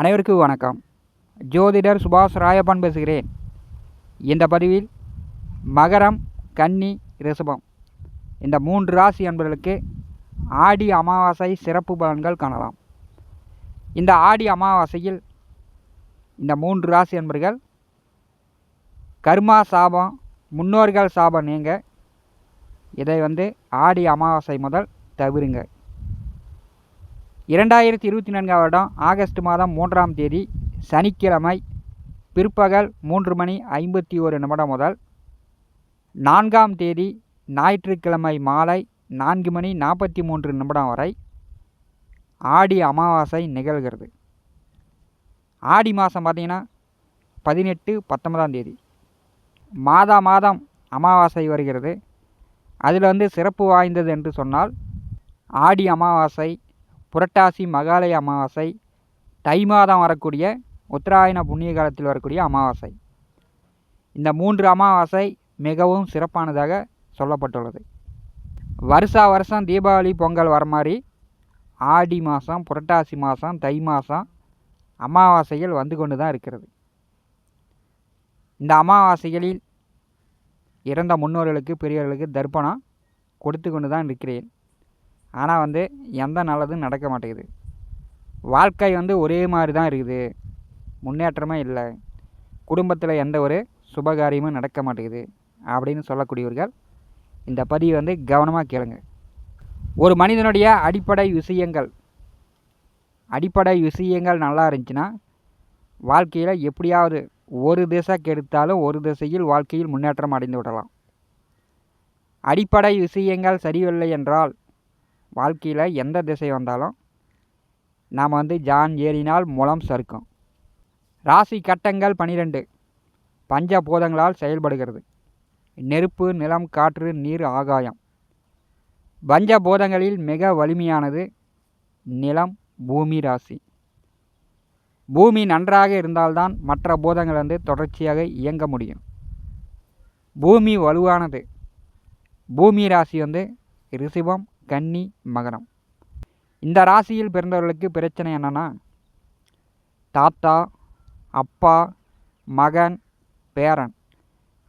அனைவருக்கும் வணக்கம். ஜோதிடர் சுபாஷ் ராயப்பன் பேசுகிறேன். இந்த பதிவில் மகரம் கன்னி ரிஷபம் இந்த மூன்று ராசி என்பவர்களுக்கு ஆடி அமாவாசை சிறப்பு பலன்கள் காணலாம். இந்த ஆடி அமாவாசையில் இந்த மூன்று ராசி என்பர்கள் கர்மா சாபம் முன்னோர்கள் சாபம் நீங்கள் இதை வந்து ஆடி அமாவாசை முதல் தவிருங்க. இரண்டாயிரத்தி இருபத்தி நான்காம் வருடம் ஆகஸ்ட் மாதம் மூன்றாம் தேதி சனிக்கிழமை பிற்பகல் மூன்று மணி ஐம்பத்தி ஒரு நிமிடம் முதல் நான்காம் தேதி ஞாயிற்றுக்கிழமை மாலை நான்கு மணி நாற்பத்தி மூன்று நிமிடம் வரை ஆடி அமாவாசை நிகழ்கிறது. ஆடி மாதம் பார்த்திங்கன்னா பதினெட்டு பத்தொன்பதாம் தேதி. மாதா மாதம் அமாவாசை வருகிறது. அதில் வந்து சிறப்பு வாய்ந்தது என்று சொன்னால் ஆடி அமாவாசை புரட்டாசி மகாலய அமாவாசை தை மாதம் வரக்கூடிய உத்தராயண புண்ணிய காலத்தில் வரக்கூடிய அமாவாசை. இந்த மூன்று அமாவாசை மிகவும் சிறப்பானதாக சொல்லப்பட்டுள்ளது. வருஷா வருஷம் தீபாவளி பொங்கல் வர மாதிரி ஆடி மாதம் புரட்டாசி மாதம் தை மாதம் அமாவாசைகள் வந்து கொண்டு தான் இருக்கிறது. இந்த அமாவாசைகளில் இறந்த முன்னோர்களுக்கு பெரியவர்களுக்கு தர்ப்பணம் கொடுத்து கொண்டு தான் இருக்கிறேன். ஆனால் வந்து எந்த நல்லதும் நடக்க மாட்டேங்குது. வாழ்க்கை வந்து ஒரே மாதிரி தான் இருக்குது. முன்னேற்றமே இல்லை. குடும்பத்தில் எந்த ஒரு சுபகாரியமும் நடக்க மாட்டேங்குது அப்படின்னு சொல்லக்கூடியவர்கள் இந்த பதிவை வந்து கவனமாக கேளுங்க. ஒரு மனிதனுடைய அடிப்படை விஷயங்கள் அடிப்படை விஷயங்கள் நல்லா இருந்துச்சுன்னா வாழ்க்கையில் எப்படியாவது ஒரு திசை கெடுத்தாலும் ஒரு திசையில் வாழ்க்கையில் முன்னேற்றம் அடைந்து விடலாம். அடிப்படை விஷயங்கள் சரியில்லை என்றால் வாழ்க்கையில் எந்த திசை வந்தாலும் நாம் வந்து ஜான் ஏறினால் முலம் சறுக்கும். ராசி கட்டங்கள் பனிரெண்டு. பஞ்சபூதங்களால் செயல்படுகிறது. நெருப்பு நிலம் காற்று நீர் ஆகாயம். பஞ்சபூதங்களில் மிக வலிமையானது நிலம் பூமி ராசி. பூமி நன்றாக இருந்தால்தான் மற்ற பூதங்கள் வந்து தொடர்ச்சியாக இயங்க முடியும். பூமி வலுவானது. பூமி ராசி வந்து ரிஷபம் கன்னி மகரம். இந்த ராசியில் பிறந்தவர்களுக்கு பிரச்சனை என்னென்னா தாத்தா அப்பா மகன் பேரன்.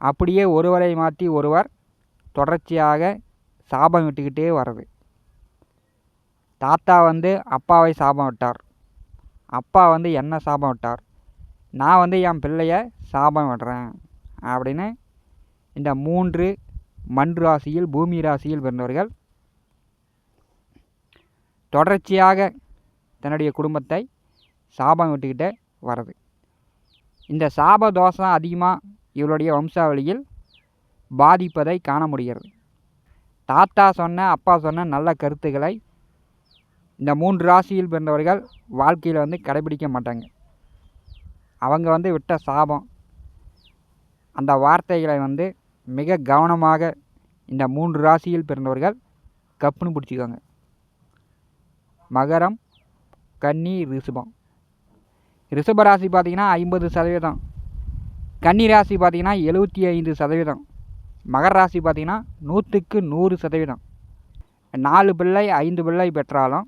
அப்படியே ஒருவரை மாற்றி ஒருவர் தொடர்ச்சியாக சாபம் விட்டுக்கிட்டே வர்றது. தாத்தா வந்து அப்பாவை சாபம் விட்டார். அப்பா வந்து என்ன சாபம் விட்டார்? நான் வந்து என் பிள்ளைய சாபம் விடுறேன் அப்படின்னு இந்த மூன்று மண் ராசியில் பூமி ராசியில் பிறந்தவர்கள் தொடர்ச்சியாக தன்னுடைய குடும்பத்தை சாபம் விட்டுக்கிட்டே வர்றது. இந்த சாப தோஷம் அதிகமாக இவருடைய வம்சாவளியில் பாதிப்பதை காண முடிகிறது. தாத்தா சொன்ன அப்பா சொன்ன நல்ல கருத்துக்களை இந்த மூன்று ராசியில் பிறந்தவர்கள் வாழ்க்கையில் வந்து கடைபிடிக்க மாட்டாங்க. அவங்க வந்து விட்ட சாபம். அந்த வார்த்தைகளை வந்து மிக கவனமாக இந்த மூன்று ராசியில் பிறந்தவர்கள் கப்புன்னு பிடிச்சிக்கோங்க. மகரம் கன்னி ரிஷபம். ரிஷப ராசி பார்த்திங்கன்னா ஐம்பது சதவீதம். கன்னி ராசி பார்த்திங்கன்னா எழுபத்தி ஐந்து சதவீதம். மகர ராசி பார்த்திங்கன்னா நூற்றுக்கு நூறு சதவீதம். நாலு பிள்ளை ஐந்து பிள்ளை பெற்றாலும்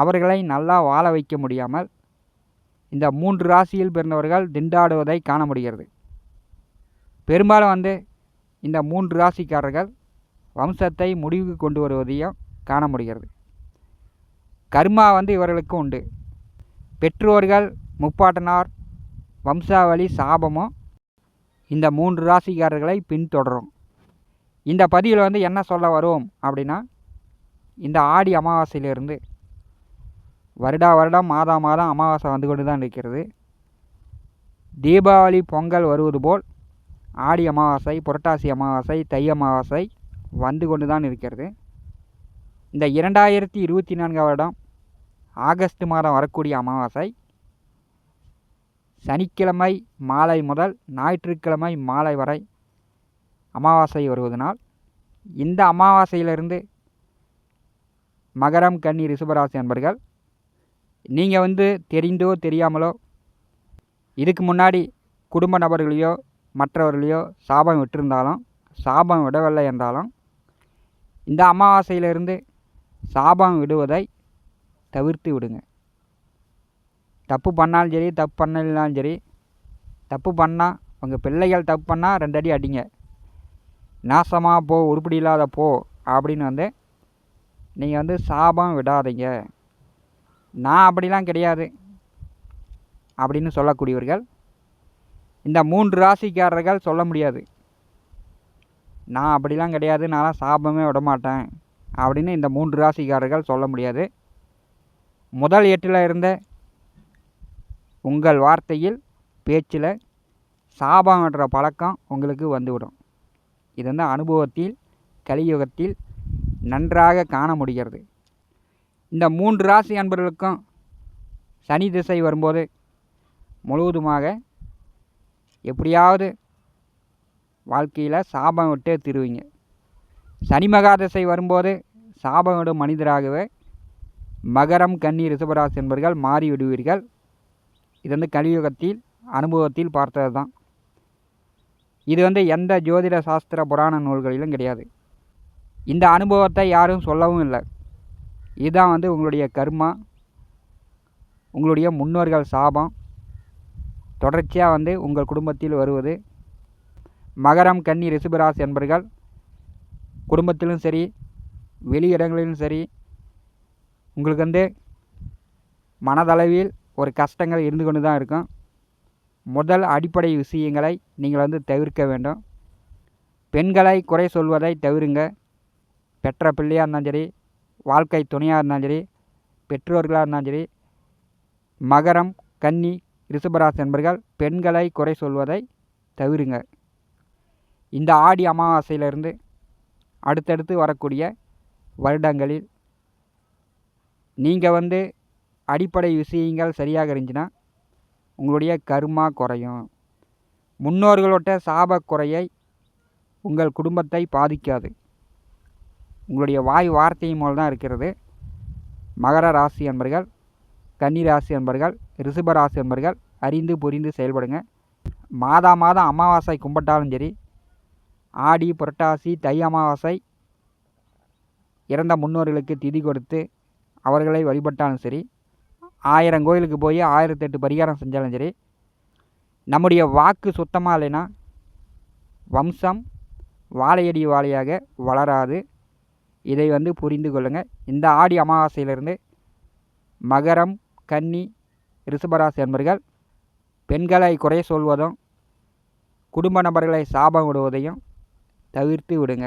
அவர்களை நல்லா வாழ வைக்க முடியாமல் இந்த மூன்று ராசியில் பிறந்தவர்கள் திண்டாடுவதை காண முடிகிறது. பெரும்பாலும் வந்து இந்த மூன்று ராசிக்காரர்கள் வம்சத்தை முடிவுக்கு கொண்டு வருவதையும் காண முடிகிறது. கர்மா வந்து இவர்களுக்கு உண்டு. பெற்றோர்கள் முப்பாட்டனார் வம்சாவளி சாபமும் இந்த மூன்று ராசிக்காரர்களை பின்தொடரும். இந்த பதிவில் வந்து என்ன சொல்ல வருவோம் அப்படின்னா இந்த ஆடி அமாவாசையிலிருந்து வருடா வருடம் மாதா மாதம் அமாவாசை வந்து கொண்டு தான் இருக்கிறது. தீபாவளி பொங்கல் வருவது போல் ஆடி அமாவாசை புரட்டாசி அமாவாசை தை அமாவாசை வந்து கொண்டு தான் இருக்கிறது. இந்த இரண்டாயிரத்தி இருபத்தி நான்காம் வருடம் ஆகஸ்ட் மாதம் வரக்கூடிய அமாவாசை. சனிக்கிழமை மாலை முதல் ஞாயிற்றுக்கிழமை மாலை வரை அமாவாசை வருவதனால் இந்த அமாவாசையிலிருந்து மகரம் கன்னி ரிஷபராசி அன்பர்கள் நீங்கள் வந்து தெரிந்தோ தெரியாமலோ இதுக்கு முன்னாடி குடும்ப நபர்களையோ மற்றவர்களையோ சாபம் விட்டிருந்தாலும் சாபம் விடவில்லை என்றாலும் இந்த அமாவாசையிலிருந்து சாபம் விடுவதை தவிர்த்து விடுங்க. தப்பு பண்ணாலும் சரி தப்பு பண்ணலைனாலும் சரி தப்பு பண்ணால் உங்கள் பிள்ளைகள் தப்பு பண்ணால் ரெண்டு அடி அடிங்க. நாசமாக போ உருப்படி இல்லாத போ அப்படின்னு வந்து நீங்கள் வந்து சாபம் விடாதீங்க. நான் அப்படிலாம் கிடையாது அப்படின்னு சொல்லக்கூடியவர்கள் இந்த மூன்று ராசிக்காரர்கள் சொல்ல முடியாது. நான் அப்படிலாம் கிடையாது நான்லாம் சாபமே விட மாட்டேன் அப்படின்னு இந்த மூன்று ராசிக்காரர்கள் சொல்ல முடியாது. முதல் எட்டில் இருந்த உங்கள் வார்த்தையில் பேச்சில் சாபம் விடுற பழக்கம் உங்களுக்கு வந்துவிடும். இது வந்து அனுபவத்தில் கலியுகத்தில் நன்றாக காண முடிகிறது. இந்த மூன்று ராசி அன்பர்களுக்கும் சனி திசை வரும்போது முழுவதுமாக எப்படியாவது வாழ்க்கையில் சாபம் விட்டே திருவிங்க. சனி மகா திசை வரும்போது சாபம் விடும் மனிதராகவே மகரம் கன்னி ரிஷபராசி என்பவர்கள் மாறிவிடுவீர்கள் இது வந்து கலியுகத்தில் அனுபவத்தில் பார்த்தது தான். இது வந்து எந்த ஜோதிட சாஸ்திர புராண நூல்களிலும் கிடையாது. இந்த அனுபவத்தை யாரும் சொல்லவும் இல்லை. இதுதான் வந்து உங்களுடைய கர்மா உங்களுடைய முன்னோர்கள் சாபம். தொடர்ச்சியாக வந்து உங்கள் குடும்பத்தில் வருவது. மகரம் கன்னி ரிஷபராசி என்பர்கள் குடும்பத்திலும் சரி வெளி இடங்களிலும் சரி உங்களுக்கு வந்து மனதளவில் ஒரு கஷ்டங்கள் இருந்து கொண்டு தான் இருக்கும். முதல் அடிப்படை விஷயங்களை நீங்கள் வந்து தவிர்க்க வேண்டும். பெண்களை குறை சொல்வதை தவிருங்க. பெற்ற பிள்ளையாக இருந்தாலும் சரி வாழ்க்கை துணையாக இருந்தாலும் சரி பெற்றோர்களாக இருந்தாலும் சரி மகரம் கன்னி ரிஷபராசி என்பர்கள் பெண்களை குறை சொல்வதை தவிருங்க. இந்த ஆடி அமாவாசையிலிருந்து அடுத்தடுத்து வரக்கூடிய வருடங்களில் நீங்கள் வந்து அடிப்படை விஷயங்கள் சரியாக இருந்துச்சுன்னா உங்களுடைய கர்மா குறையும். முன்னோர்களோட சாப குறையை உங்கள் குடும்பத்தை பாதிக்காது. உங்களுடைய வாய் வார்த்தையின் மூலம் தான் இருக்கிறது. மகர ராசி என்பர்கள் கன்னி ராசி என்பர்கள் ரிஷப ராசி என்பர்கள் அறிந்து புரிந்து செயல்படுங்க. மாதா மாதம் அமாவாசை கும்பிட்டாலும் சரி ஆடி புரட்டாசி தை அமாவாசை இறந்த முன்னோர்களுக்கு திதி கொடுத்து அவர்களை வழிபட்டாலும் சரி ஆயிரம் கோயிலுக்கு போய் ஆயிரத்தெட்டு பரிகாரம் செஞ்சாலும் சரி நம்முடைய வாக்கு சுத்தமாக இல்லைன்னா வம்சம் வாழையடி வாழையாக வளராது. இதை வந்து புரிந்து கொள்ளுங்கள் இந்த ஆடி அமாவாசையிலிருந்து மகரம் கன்னி ரிஷபராசி என்பர்கள் பெண்களை குறை சொல்வதும் குடும்ப நபர்களை சாபம் விடுவதையும் தவிர்த்து விடுங்க.